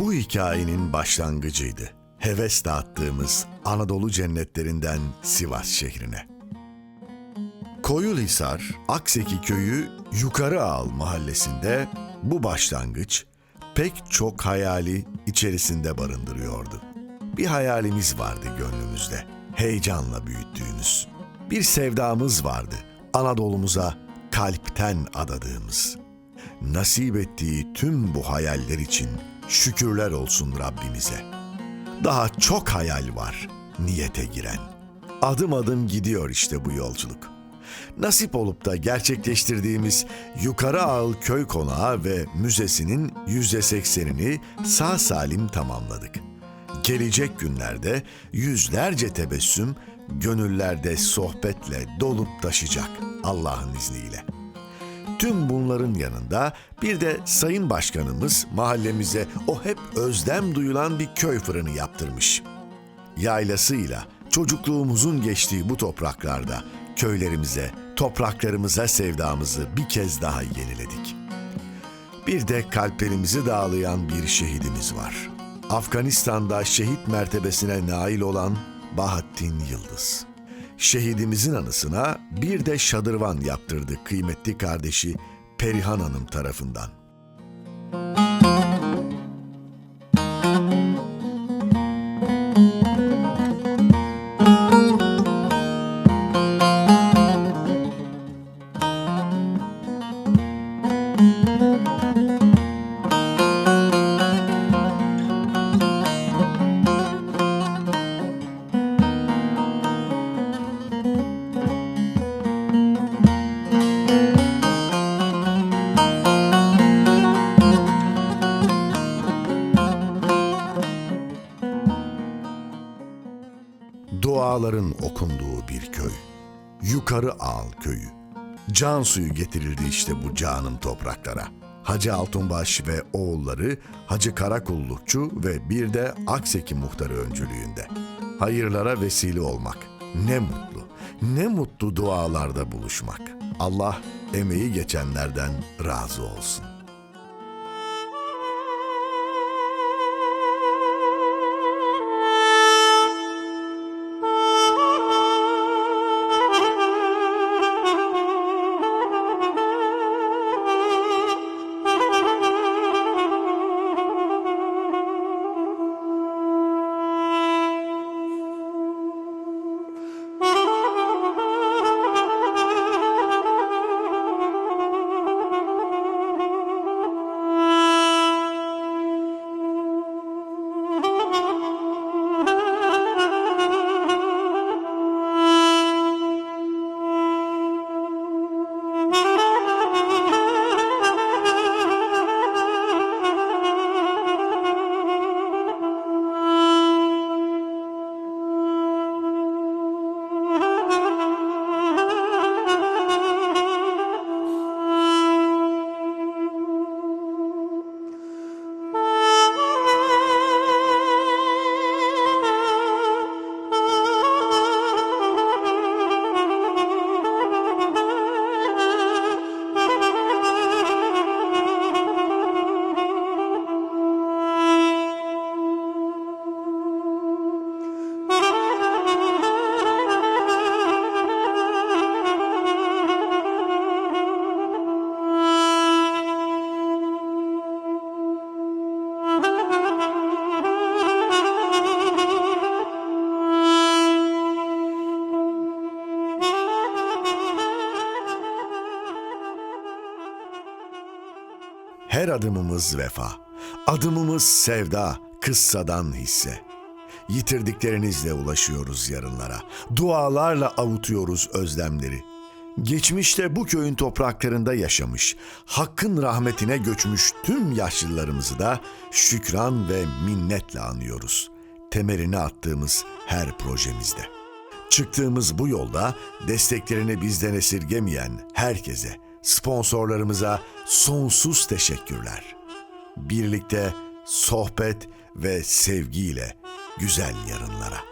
bu hikayenin başlangıcıydı. Heves dağıttığımız Anadolu cennetlerinden Sivas şehrine. Koyulhisar, Akseki köyü Yukarı Ağal mahallesinde bu başlangıç pek çok hayali içerisinde barındırıyordu. Bir hayalimiz vardı gönlümüzde, heyecanla büyüttüğümüz. Bir sevdamız vardı, Anadolu'muza kalpten adadığımız. Nasip ettiği tüm bu hayaller için şükürler olsun Rabbimize. Daha çok hayal var niyete giren. Adım adım gidiyor işte bu yolculuk. Nasip olup da gerçekleştirdiğimiz Yukarı Ağıl Köy Konağı ve Müzesi'nin yüzde seksenini sağ salim tamamladık. Gelecek günlerde yüzlerce tebessüm gönüllerde sohbetle dolup taşacak Allah'ın izniyle. Tüm bunların yanında bir de Sayın Başkanımız mahallemize o hep özlem duyulan bir köy fırını yaptırmış. Yaylasıyla çocukluğumuzun geçtiği bu topraklarda köylerimize, topraklarımıza sevdamızı bir kez daha yeniledik. Bir de kalplerimizi dağlayan bir şehidimiz var. Afganistan'da şehit mertebesine nail olan Bahattin Yıldız. Şehidimizin anısına bir de şadırvan yaptırdı kıymetli kardeşi Perihan Hanım tarafından. Duaların okunduğu bir köy. Yukarı Ağal köyü. Can suyu getirildi işte bu canım topraklara. Hacı Altunbaş ve oğulları Hacı Karakullukçu ve bir de Akseki muhtarı öncülüğünde. Hayırlara vesile olmak. Ne mutlu, ne mutlu dualarda buluşmak. Allah emeği geçenlerden razı olsun. Her adımımız vefa, adımımız sevda, kıssadan hisse. Yitirdiklerinizle ulaşıyoruz yarınlara, dualarla avutuyoruz özlemleri. Geçmişte bu köyün topraklarında yaşamış, hakkın rahmetine göçmüş tüm yaşlılarımızı da şükran ve minnetle anıyoruz. Temelini attığımız her projemizde. Çıktığımız bu yolda desteklerini bizden esirgemeyen herkese, sponsorlarımıza sonsuz teşekkürler. Birlikte sohbet ve sevgiyle güzel yarınlara.